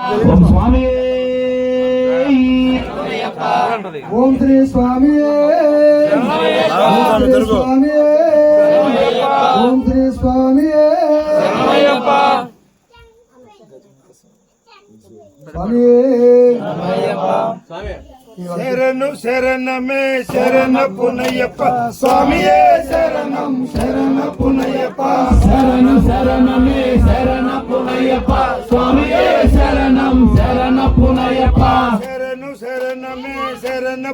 ఓం స్వామి. ఓం శ్రీ స్వామి. స్వామి. ఓం శ్రీ స్వామి. స్వామి శరణు శరణమే శరణ పునయ్యప్ప. స్వామియే శరణం? శరణ పునయ్యప్ప. శరణు శరణమే శరణ పునయ్యప్ప. స్వామియే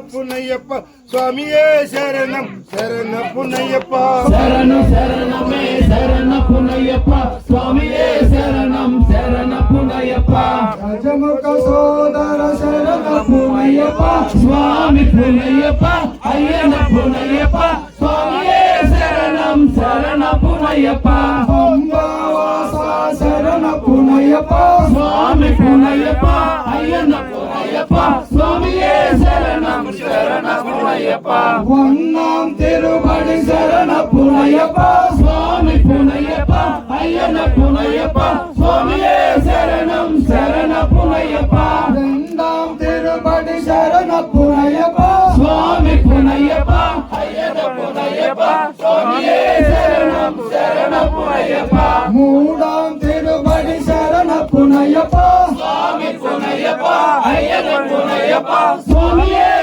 புன்னையப்பா சுவாமியே சரணம் சரண புன்னையப்பா சரணம் சரணமே சரண புன்னையப்பா சுவாமியே சரணம் சரண புன்னையப்பா ரஜமுக சோதர சரண புன்னையப்பா சுவாமி புன்னையப்பா ஐயன புன்னையப்பா சுவாமியே சரணம் சரண புன்னையப்பா அம்பாவாசா சரண புன்னையப்பா சுவாமி புன்னையப்பா ஐயன புன்னையப்பா புனையப்பா உன்னாம் திருமணி சரண புனையப்பா. சுவாமி புனையப்பா. ஐயன புனையப்பா. சுவாமியே சரணம் சரண புனையப்பா. ரெண்டாம் திருமணி சரண புனையப்பா. சுவாமி புனையப்பா. ஐயன புனையப்பா. சுவாமியே சரணம் சரண புனையப்பா. மூடாம் திருமணி சரண புனையப்பா. சுவாமி புனையப்பா. ஐயன புனையப்பா. சுவாமியே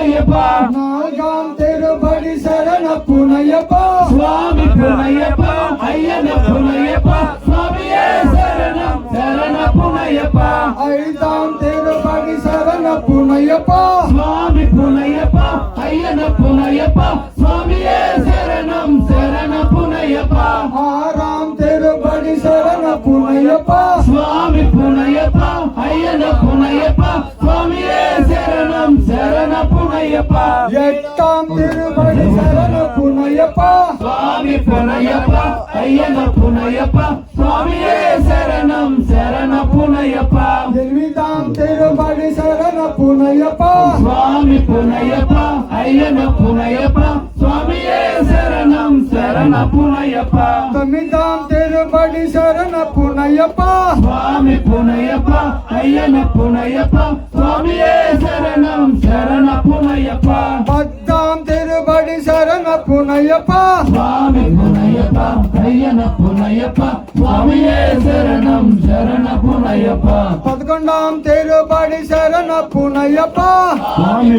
புனையப்பா. நாகாம் திருபடி சரண புனையப்பா. சுவாமி புனையப்பா ஐயன புனையப்பா. சுவாமியே சரணம் சரண புனையப்பா. ஐந்தாம் திருபடி சரண புனையப்பா. சுவாமி புனையப்பா ஐயன புனையப்பா. சுவாமியே சரணம் சரண புனையப்பா. ஆறாம் திருபடி சரண புனையப்பா. சுவாமி புனையப்பா ஐயன புனையப்பா. சுவாமியே புனையப்பா. எட்டாம் திருமணி சரண புனையப்பா. சுவாமி புனையப்பா. ஐயன புனையப்பா. சுவாமியே சரணம் சரண புனையப்பா. எட்டாம் திருமணி சரண புனையப்பா. சுவாமி புனையப்பா. ஐயன புனையப்பா. சுவாமியே స్వామియే శరణం శరణ పునయ్యప్ప తొమ్మిదాం తిరుబడి శరణ పునయ్యప్ప స్వామి పునయ్యప్ప అయ్యన పునయ్యప్ప స్వామియే శరణం శరణ పునయ్యప్ప పద్దాం తిరుబడి శరణ పునయ్యప్ప స్వామి పునయ్యప్ప అయ్యన పునయ్యప్ప స్వామియే శరణం శరణ పునయ్యప్ప పదకొండాం తిరుబడి శరణ పునయ్యప్ప స్వామి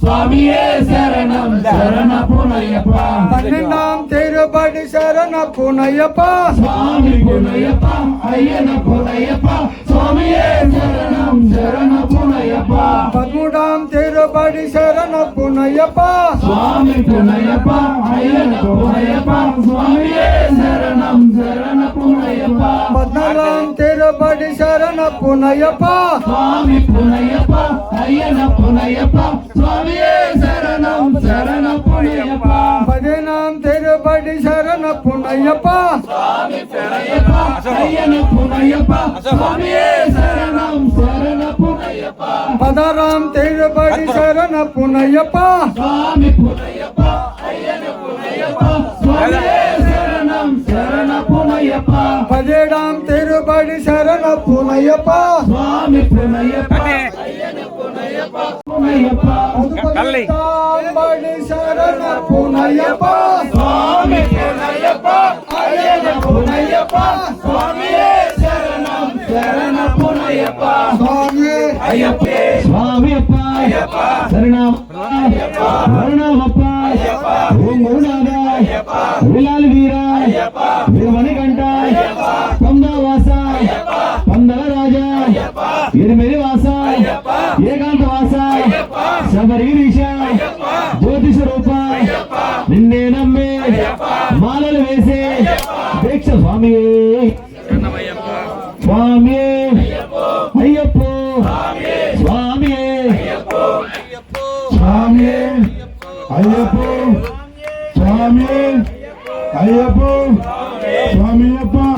స్వామియే శరణం శరణ பன்னெண்டாம் திருபடி சரண புனையப்பா. சுவாமி புனையப்பா ஐயன புனையப்பா சுவாமியே சரணம் சரண புனையப்பா. பதிமூடாம் திருபடி சரண புனையப்பா. சுவாமி புனையப்பா ஐயன புனையப்பா சுவாமியே சரணம் சரண புனையப்பா. பதினாலாம் திருபடி சரண புனையப்பா. சுவாமி புனையப்பா ஐயன புனையப்பா சுவாமியே பொன்னையப்பா. சுவாமி பொன்னையப்பா. ஐயனு பொன்னையப்பா. சுவாமியே சரணம். சரண பொன்னையப்பா. சுவாமி பொன்னையப்பா. ஐயனு சரண பொன்னையப்பா. சுவாமி பொன்னையப்பா. ஐயனு பொன்னையப்பா. சரண பொன்னையப்பா. சுவாமி అయ్యప్ప. స్వామి అప్ప శరణమప్ప. వర్ణమప్ప ఓం గురునాథ. విలాల్ వీర. వీరమణికంఠ. పందవాస పందల రాజా ఎనిమిది వాస ఏకాంత వాస శబరీరీష జ్యోతిష రూప నిన్నే నమ్మే. మాలలు వేసే. దీక్ష స్వామి స్వామి Swami, Ayyappu, Swami, Ayyappu, Swami Ayyappa.